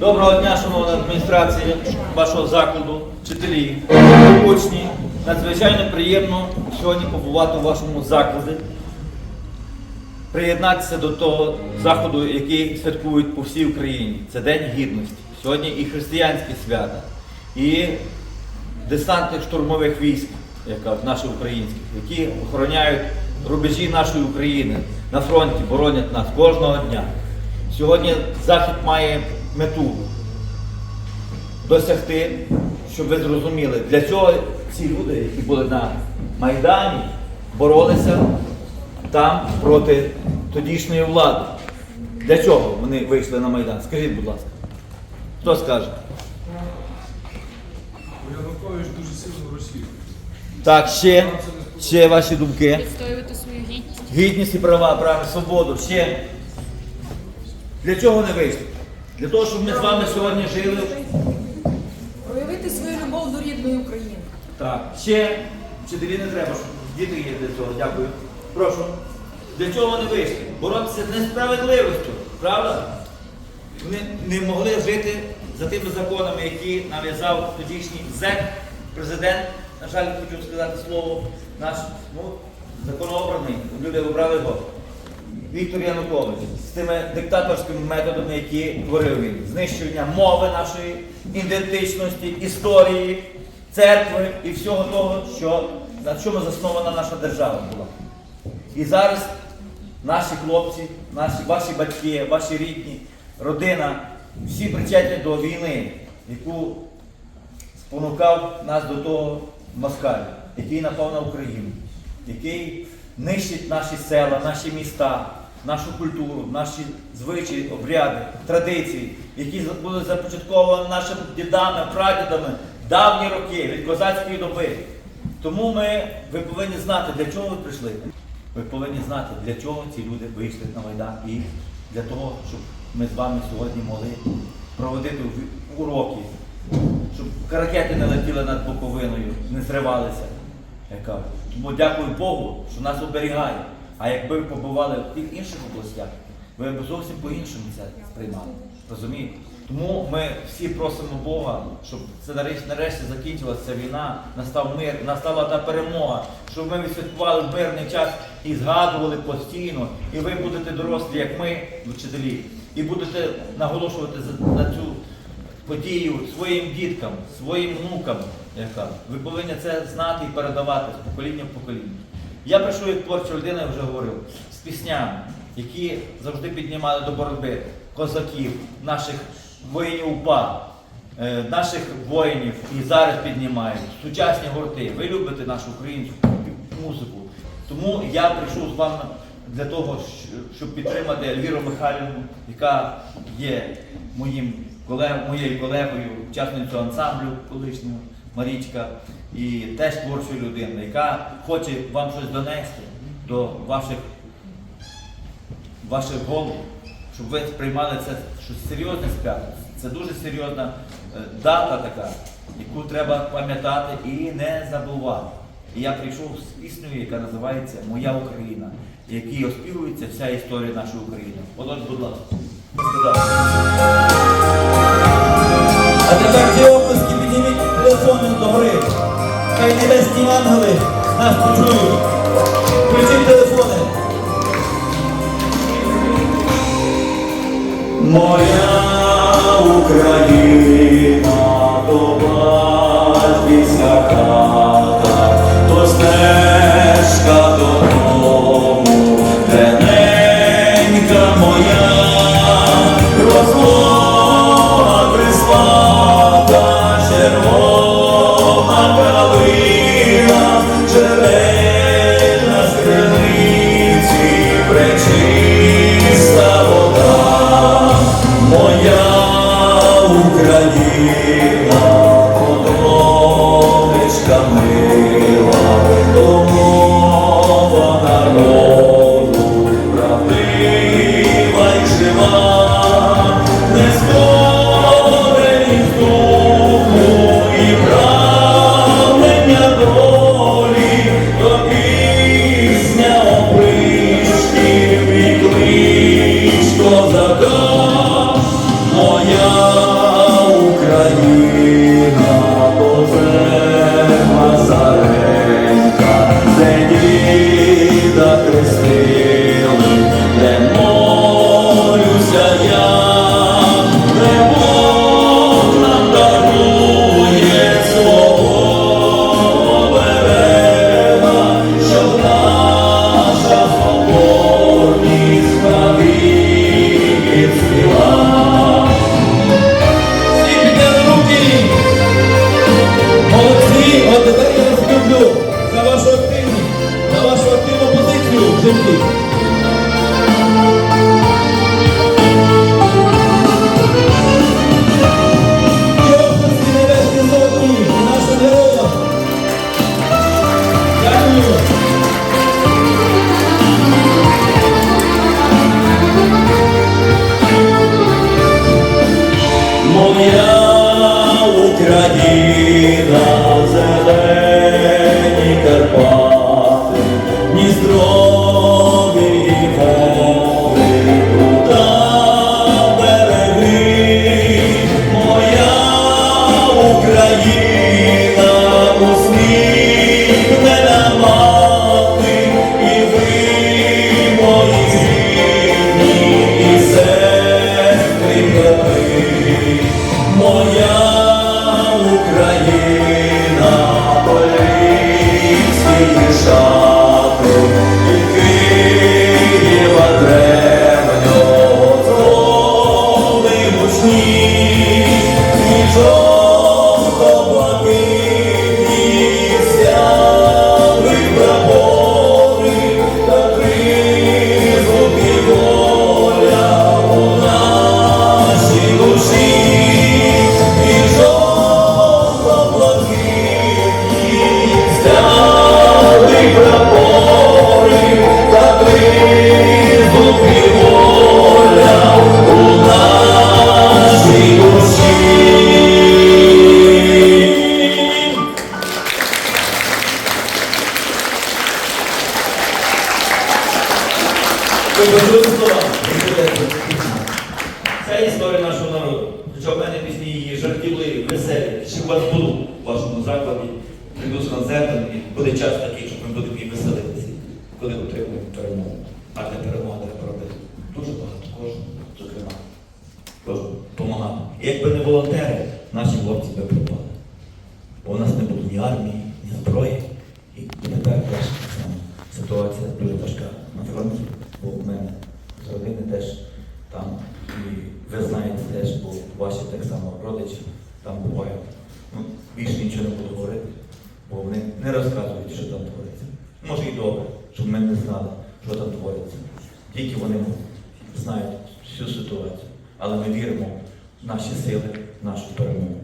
Доброго дня, шановна адміністрація вашого закладу, вчителі, учні. Надзвичайно приємно сьогодні побувати у вашому закладі, приєднатися до того заходу, який святкують по всій Україні. Це День Гідності. Сьогодні і християнські свята, і десантних штурмових військ, як кажуть, наших українських, які охороняють рубежі нашої України на фронті, боронять нас кожного дня. Сьогодні захід має мету досягти, щоб ви зрозуміли, для цього ці люди, які були на Майдані, боролися там проти тодішньої влади. Для чого вони вийшли на Майдан? Скажіть, будь ласка. Хто скаже? Янукович дуже сильно Росію. Так, ще, ще ваші думки. відстоювати свою гідність. Гідність і права, права, свободу. Ще. Для чого не вийшли? Для того, щоб ми з вами сьогодні жили. Проявити свою любов до рідної України. Так. Ще вчителі не треба, щоб діти є для цього. Дякую. Прошу. Для чого вони вийшли? Боротися з несправедливістю, правда? Вони не могли жити за тими законами, які нав'язав тодішній ЗЕК, президент, на жаль, хочу сказати слово, наш ну, законообраний, люди обрали його. Віктор Янукович з тими диктаторськими методами, які творив він, знищення мови нашої, ідентичності, історії, церкви і всього того, що, на чому заснована наша держава була. І зараз наші хлопці, наші, ваші батьки, ваші рідні, родина, всі причетні до війни, яку спонукав нас до того москаль, який напав на Україну, який нищить наші села, наші міста, нашу культуру, наші звичаї, обряди, традиції, які були започатковані нашими дідами, прадідами давні роки, від козацької доби. Тому ми, ви повинні знати, для чого ви прийшли. Ви повинні знати, для чого ці люди вийшли на Майдан і для того, щоб ми з вами сьогодні могли проводити уроки, щоб ракети не летіли над Буковиною, не зривалися. як кажуть. Тому дякую Богу, що нас оберігає. А якби ви побували в тих інших областях, ви б зовсім по-іншому це сприймали. Розумієте? Тому ми всі просимо Бога, щоб це нарешті, закінчилася війна, настав мир, настала та перемога, щоб ми відсвяткували мирний час і згадували постійно. І ви будете дорослі, як ми, вчителі, і будете наголошувати за- цю подію своїм діткам, своїм внукам, яка ви повинні це знати і передавати з покоління в покоління. Я прийшов як творча людина, я вже говорив, з піснями, які завжди піднімали до боротьби козаків, наших воїнів УПА, е, наших воїнів і зараз піднімають сучасні гурти. Ви любите нашу українську музику. Тому я прийшов з вами для того, щоб підтримати Ельвіру Михайлівну, яка є моїм колег, моєю колегою, учасницею ансамблю колишнього Марічка, і теж творчою людиною, яка хоче вам щось донести до ваших, ваших голів, щоб ви сприймали це щось серйозне свято. Це дуже серйозна е, дата така, яку треба пам'ятати і не забувати. І я прийшов з піснею, яка називається Моя Україна, в якій оспівується вся історія нашої України. Володь, будь ласка. А тепер ці оплески підніміть телефони до гори. Хай небесні ангели нас почують. Включіть телефони. Моя Україна, то батьківська хата, то стежка додому, отримуємо перемогу. А для перемоги треба робити дуже багато, кожен, зокрема, кожен допомагати. Якби не волонтери, наші хлопці би пропали. Бо у нас не було ні армії, ні зброї. І тепер теж ситуація дуже важка на фронті, бо в мене з родини теж там, і ви знаєте теж, бо ваші так само родичі там бувають. Ну, більше нічого не буду говорити, бо вони не розказують, що там твориться. Може і добре, щоб ми не знали, що там твориться. Тільки вони знають всю ситуацію. Але ми віримо в наші сили, в нашу перемогу.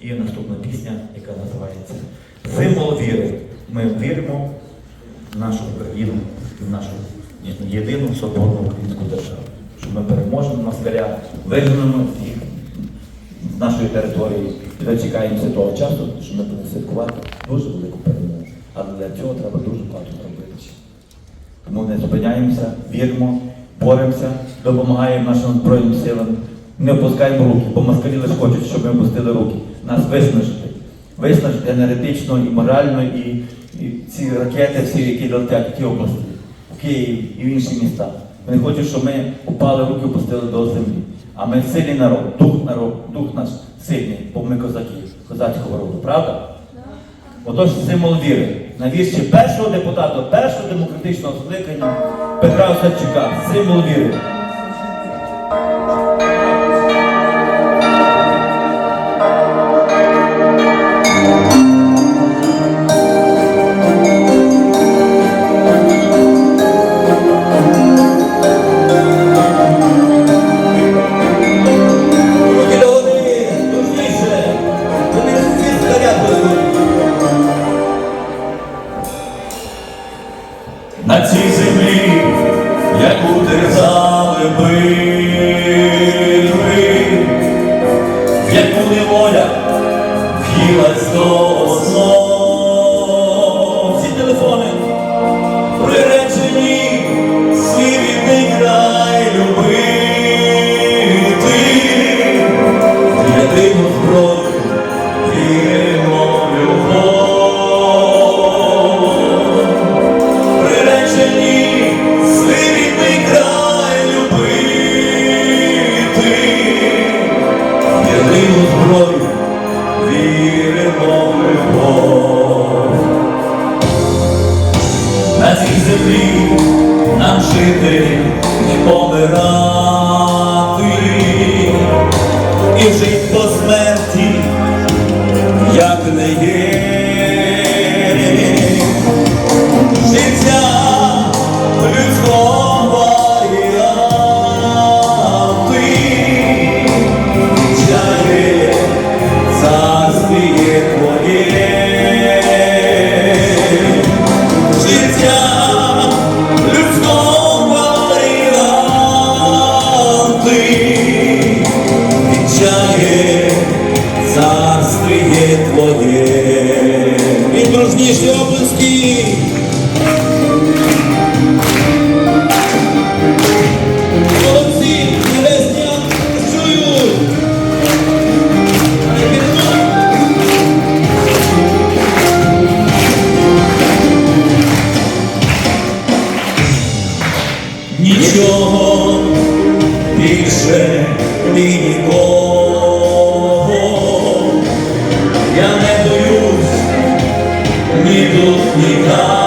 І наступна пісня, яка називається Символ віри. Ми віримо в нашу Україну, в нашу єдину соборну українську державу. Що ми переможемо москаля, виженемо всіх з нашої території і дочекаємося того часу, що ми будемо святкувати дуже велику перемогу. Але для цього треба дуже багато зробити. ще. Тому не зупиняємося, віримо, боремося, допомагаємо нашим Збройним силам. Не опускаємо руки, бо москалі лише хочуть, щоб ми опустили руки. Нас виснажити. Виснажити енергетично і морально, і, і ці ракети, всі, які летять в ті області, в Києві і в інші міста. Вони хочуть, щоб ми упали руки, опустили до землі. А ми сильний народ, дух народ, дух наш сильний, бо ми козаки, козацького роду, правда? Отож, символ віри. На вірші першого депутата, першого демократичного скликання Петра Осадчука. Символ віри. В яку неволя в'їлась до основ. Твоє. І дружніші облиски. нікого. Я не боюсь ні тут, ні там.